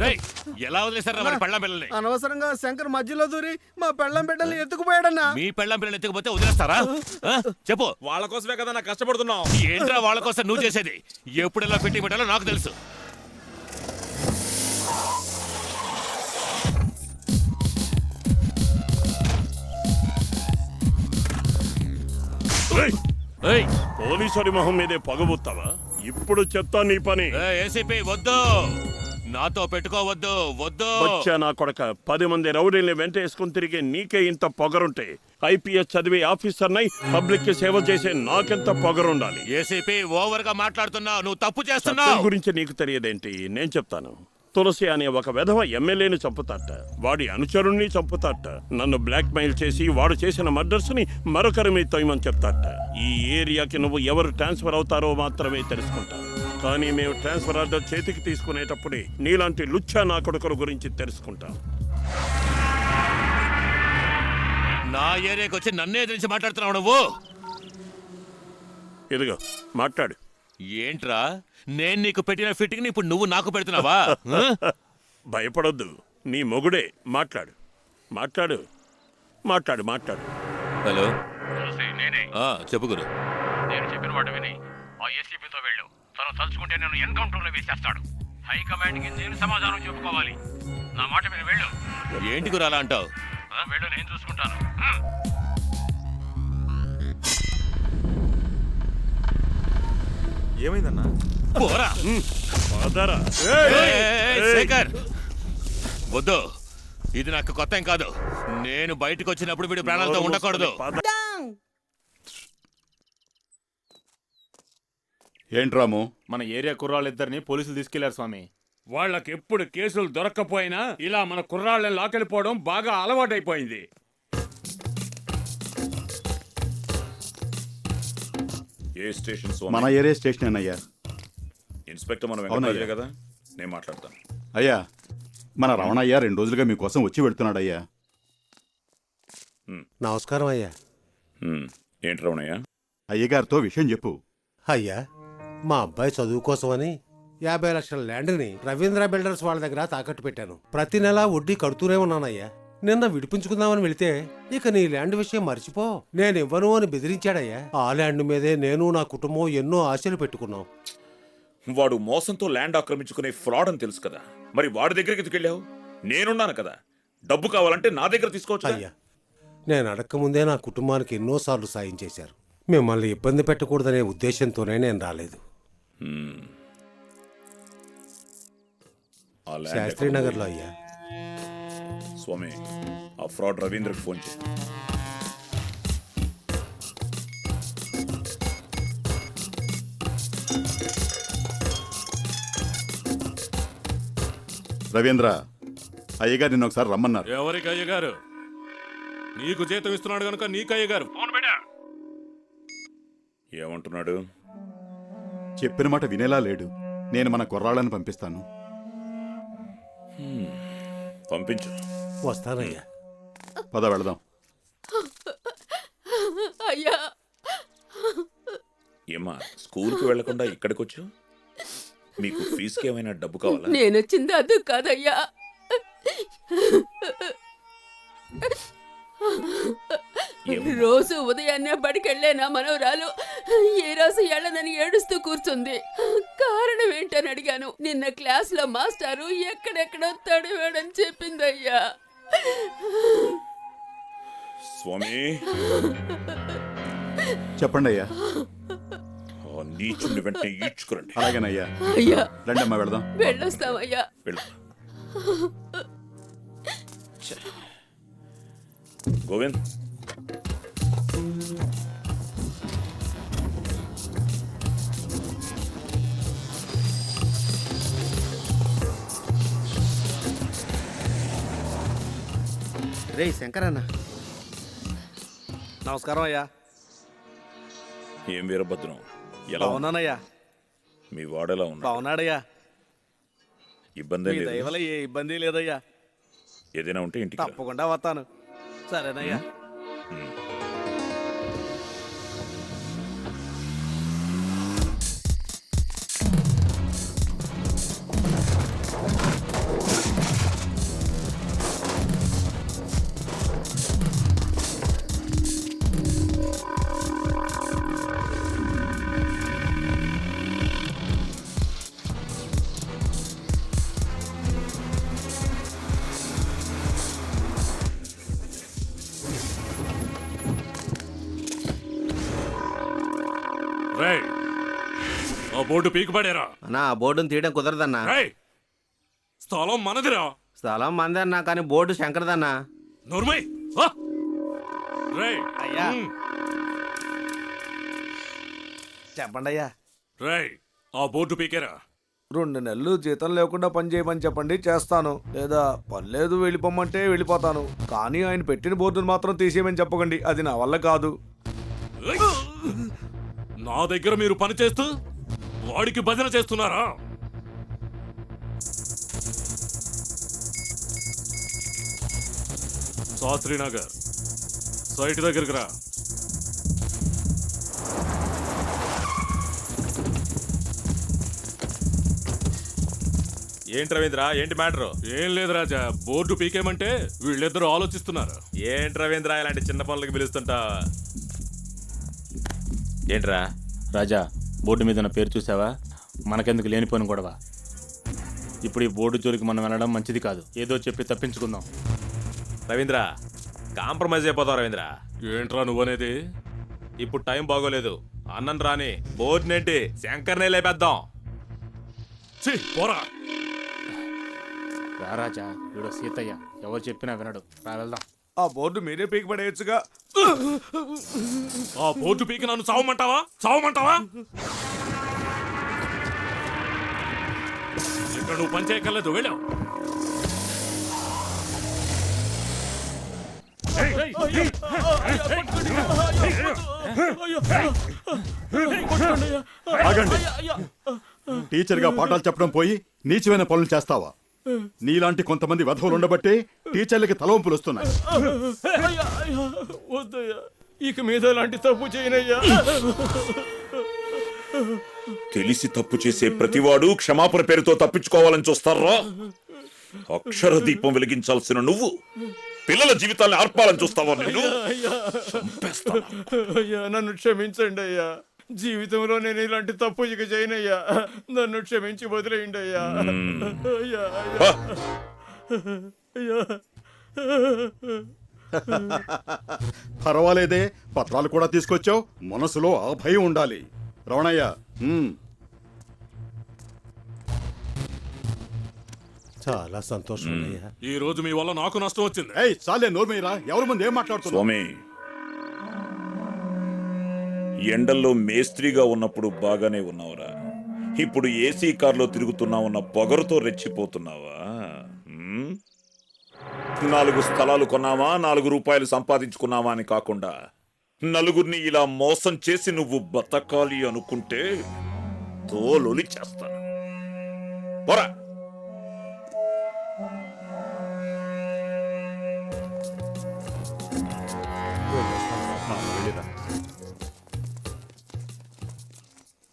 రేయ్ ఎలా వదిలేశారు మరి పెళ్ళం పిల్లల్ని? అనవసరంగా శంకర్ మధ్యలో దూరి మా పెళ్ళం బిడ్డల్ని ఎత్తుకుపోయాడన్నా. మీ పెళ్ళం పిల్లల్ని ఎత్తుకుపోతే వదిలేస్తారా? ఆ? చెప్పు. వాళ్ళ కోసమే కదా నాకు కష్టపడుతున్నావు. ఏంట్రా వాళ్ళ కోసం నువ్వు చేసేది? ఎప్పుడు ఎలా పెట్టి పెట్టాలో నాకు తెలుసు. ఏయ్, పోలీసుడి మొహం మీదే పగబుత్తావా ఇప్పుడు చెప్తా నీ పని. ఏయ్, ఏసీపీ వద్దు. నాతో పెట్టుకోవద్దు వద్దు. వచ్చా నా కొడక. పది మంది రౌడీల్ని వెంటేసుకుని తిరిగి నీకే ఇంత పొగరుంటే. ఐపీఎస్ చదివి ఆఫీసర్నై పబ్లిక్కి సేవ చేసే నాకెంత పొగరుండాలి? ఏసీపీ ఓవర్గా మాట్లాడుతున్నావు. నువ్వు తప్పు చేస్తున్నావు. గురించి నీకు తెలియదేంటి? నేను చెప్తాను. తులసి అనే ఒక వెధవ ఎమ్మెల్యేని చంపుతాట. వాడి అనుచరుణ్ణి చంపుతాట. నన్ను బ్లాక్ మెయిల్ చేసి వాడు చేసిన మర్డర్స్ని మరొకరి మీద తొయ్యమని చెప్తాట. ఈ ఏరియాకి నువ్వు ఎవరు ట్రాన్స్ఫర్ అవుతారో మాత్రమే తెలుసుకుంటా కానీ మేము ట్రాన్స్ఫర్ ఆర్డర్ చేతికి తీసుకునేటప్పుడే నీలాంటి లుచ్చా నా కొడుకుల గురించి తెలుసుకుంటాం. నా ఏరియాకి వచ్చి నన్నే ఎదిరించి మాట్లాడుతున్నావు నువ్వు? ఇదిగో మాట్లాడు. ఏంట్రా? నేను నీకు పెట్టిన ఫిట్టింగ్ ఇప్పుడు నువ్వు నాకు పెడుతున్నావా? ఆ? భయపడొద్దు. నీ మొగుడే. మాట్లాడు. మాట్లాడు. మాట్లాడు మాట్లాడు. హలో. ఆ, చెప్పు గురు. నేను చెప్పిన మాట విని ఆ ఏసీపీతో వెళ్ళు. తను తలుచుకుంటే నేను ఎన్కౌంటర్లో వేసేస్తాడు. హైకమాండ్కి నేను సమాధానం చెప్పుకోవాలి. నా మాట మీద వెళ్ళు. ఏంటి గురు అలా అంటావు? ఆ, వెళ్ళు నేను చూసుకుంటాను. ఏమైందన్నా? పోరా. పదరా. ఏయ్, ఏయ్, శేఖర్. వద్దు. ఇది నాకు కొత్త ఏం కాదు. నేను బయటకు వచ్చినప్పుడు వీడు ప్రాణాలతో ఉండకూడదు. ఏంట్రాము మన ఏరియా కుర్రాళ్ళిద్దరిని పోలీసులు తీసుకెళ్ళారు స్వామి. వాళ్ళకి ఎప్పుడు కేసులు దొరక్కపోయినా ఇలా మన కుర్రాళ్ళని లాకెళ్ళిపోవడం బాగా అలవాటైపోయింది. ఏ స్టేషన్ మన ఏరియా స్టేషన్ అయ్యా? ఇన్స్పెక్టర్ మన అవునయ్యా. వెంకటరాజే కదా? నేను మాట్లాడతాను అయ్యా మన రమణయ్య రెండు రోజులుగా మీకోసం వచ్చి వెళ్తున్నాడు అయ్యా నమస్కారం అయ్యా. ఏంటి రమణయ్య? అయ్యగారితో విషయం చెప్పు. అయ్యా మా అబ్బాయి చదువు కోసమని యాభై లక్షల ల్యాండ్ని రవీంద్ర బిల్డర్స్ వాళ్ళ దగ్గర తాకట్టు పెట్టాను. ప్రతి నెలా వడ్డీ కడుతూనే ఉన్నానయ్యా. నిన్న విడిపించుకుందామని వెళితే ఇక నీ ల్యాండ్ విషయం మర్చిపో. నేను ఇవ్వను అని బెదిరించాడయ్యా. ఆ ల్యాండ్ మీదే నేను నా కుటుంబం ఎన్నో ఆశలు పెట్టుకున్నాం. వాడు మోసంతో ల్యాండ్ ఆక్రమించుకునే ఫ్రాడ్ అని తెలుసు కదా. మరి వాడి దగ్గరికి ఎందుకు వెళ్ళావు? నేనున్నాను కదా. డబ్బు కావాలంటే నా దగ్గర తీసుకోవచ్చు అయ్యా నేను అడక్కముందే నా కుటుంబానికి ఎన్నోసార్లు సాయం చేశారు. మిమ్మల్ని ఇబ్బంది పెట్టకూడదనే ఉద్దేశంతోనే నేను రాలేదు. ఆ ల్యాండ్ శాస్త్రి ఎక్కడ? నగర్లో ఉంది? అయ్యా. స్వామి ఆ ఫ్రాడ్ రవీంద్రకి ఫోన్ చేయి రవీంద్ర అయ్యగారు నిన్న ఒకసారి రమ్మన్నారు. ఎవరికి అయ్యగారు? నీకు జీతం ఇస్తున్నాడు కనుక నీకు అయ్యగారు. ఏమంటున్నాడు? చెప్పిన మాట వినేలా లేడు. నేను మన కుర్రాళ్ళని పంపిస్తాను. పంపించు. వస్తానయ్యా. పద వెళదాం. అయ్యా. ఏమ్మా స్కూల్కి వెళ్ళకుండా ఇక్కడికి వచ్చు మీకు ఫీజుకి ఏమైనా డబ్బు కావాలా? నేనొచ్చింది అది కాదయ్యా? రోజు ఉదయాన్నే బడికెళ్ళే నా మనవరాలు ఏ రోజు ఎళ్ళదని ఏడుస్తూ కూర్చుంది. కారణం ఏంటని అడిగాను. నిన్న క్లాస్లో మాస్టారు ఎక్కడెక్కడో తడివాడని చెప్పిందయ్యా. స్వామి. చెప్పండి అయ్యా నీచుని వెంటనే ఈడ్చుకురండి. అలాగేనయ్యా. అయ్యా. రండి అమ్మా వెళదాం. వెళ్ళొస్తామయ్యా. వెళ్ళు. గోవింద్. రే శంకర్ అన్న నమస్కారం అయ్యా. ఏం వీరభద్రం? ఎలా ఉన్నా? బాగున్నానయ్యా. మీ వాడెలా ఉన్నా? బాగున్నాడయ్యా. ఇబ్బంది మీ దయవల్ల ఏ ఇబ్బంది లేదయ్యా. ఏదైనా ఉంటే ఇంటికి రా. తప్పకుండా వస్తాను. సరేనయ్యా. ఆ బోర్డు పీకిపడారా అన్నా ఆ బోర్డును తీయడం కుదరదన్నా. రేయ్ స్థలం మనదిరా. స్థలం మందన్నా కానీ బోర్డు శంకరదన్నా. నోర్మై రేయ్ అయ్యా. ఉమ్, చెప్పండి అయ్యా రేయ్ ఆ బోర్డు పీకేరా. రెండు నెలలు జీతం లేకుండా పని చేయమని చెప్పండి చేస్తాను. లేదా పర్లేదు వెళ్ళిపోమంటే వెళ్ళిపోతాను. కానీ ఆయన పెట్టిన బోర్డును మాత్రం తీసేయమని చెప్పకండి అది నా వల్ల కాదు! నా దగ్గర మీరు పని చేస్తూ వాడికి భజన చేస్తున్నారా? శాస్త్రీనగర్ సైట్ దగ్గరికి రా. ఏంటి రవీంద్ర ఏంటి మ్యాటర్? ఏం లేదు రాజా బోర్డు పీకేమంటే వీళ్ళిద్దరూ ఆలోచిస్తున్నారు. ఏంటి రవీంద్ర ఇలాంటి చిన్న పనులకి పిలుస్తుంటా? ఏంట్రా? రాజా బోర్డు మీద ఉన్న పేరు చూసావా? మనకెందుకు లేనిపోని గొడవ? ఇప్పుడు ఈ బోర్డు జోలికి మనం వెళ్ళడం మంచిది కాదు. ఏదో చెప్పి తప్పించుకుందాం. రవీంద్ర కాంప్రమైజ్ అయిపోతావు రవీంద్ర. ఏంట్రా నువ్వనేది? ఇప్పుడు టైం బాగోలేదు. అన్నం రాని బోర్డునేంటి? శంకర్నే లేపేద్దాం. ఛీ, పోరా. రా రాజా వీడు సీతయ్య. ఎవరు చెప్పినా వినడు. రా వెళ్దాం. ఆ బోర్డు మీరే పీకి పడేయచ్చుగా ఆ బోర్డు పీకి నన్ను చావమంటావా? చావమంటావా? ఇక్కడ నువ్వు పని చేయక్కర్లేదు వెళ్ళావు. ఆగండి. టీచర్గా పాఠాలు చెప్పడం పోయి నీచమైన పనులు చేస్తావా? నీలాంటి కొంతమంది వెధవులు ఉండబట్టే టీచర్లకి తలవంపులు వస్తున్నాయి. వద్దయ్యా ఇక మీద ఎలాంటి తప్పు చేయనయ్యా. తెలిసి తప్పు చేసే ప్రతివాడు క్షమాపణ పేరుతో తప్పించుకోవాలని చూస్తారా? అక్షర దీపం వెలిగించాల్సిన నువ్వు పిల్లల జీవితాన్ని ఆర్పాలని చూస్తావా నేను. అయ్యా నన్ను క్షమించండి అయ్యా. జీవితంలో నేను ఇలాంటి తప్పు ఇక చేయనయ్యా. నన్ను క్షమించి వదిలేయండి అయ్యా. అయ్యా! అయ్యా. పర్వాలేదే పత్రాలు కూడా తీసుకొచ్చావు మనసులో ఆ భయం ఉండాలి. రమణయ్య ఉమ్, చాలా సంతోషం అయ్యా ఈ రోజు మీ వల్ల నాకు నష్టం వచ్చింది. ఏయ్ చాలే నోర్మయ్యరా ఎవరి ముందు ఏం మాట్లాడుతున్నావు? స్వామి ఎండల్లో మేస్త్రిగా ఉన్నప్పుడు బాగానే ఉన్నావురా. ఇప్పుడు ఏసీ కార్లో తిరుగుతున్నావున్న పొగరుతో రెచ్చిపోతున్నావా? నాలుగు స్థలాలు కొన్నావా? నాలుగు రూపాయలు సంపాదించుకున్నావా అని కాకుండా నలుగురిని ఇలా మోసం చేసి నువ్వు బతకాలి అనుకుంటే తోలొలి చేస్తాను. పోరా.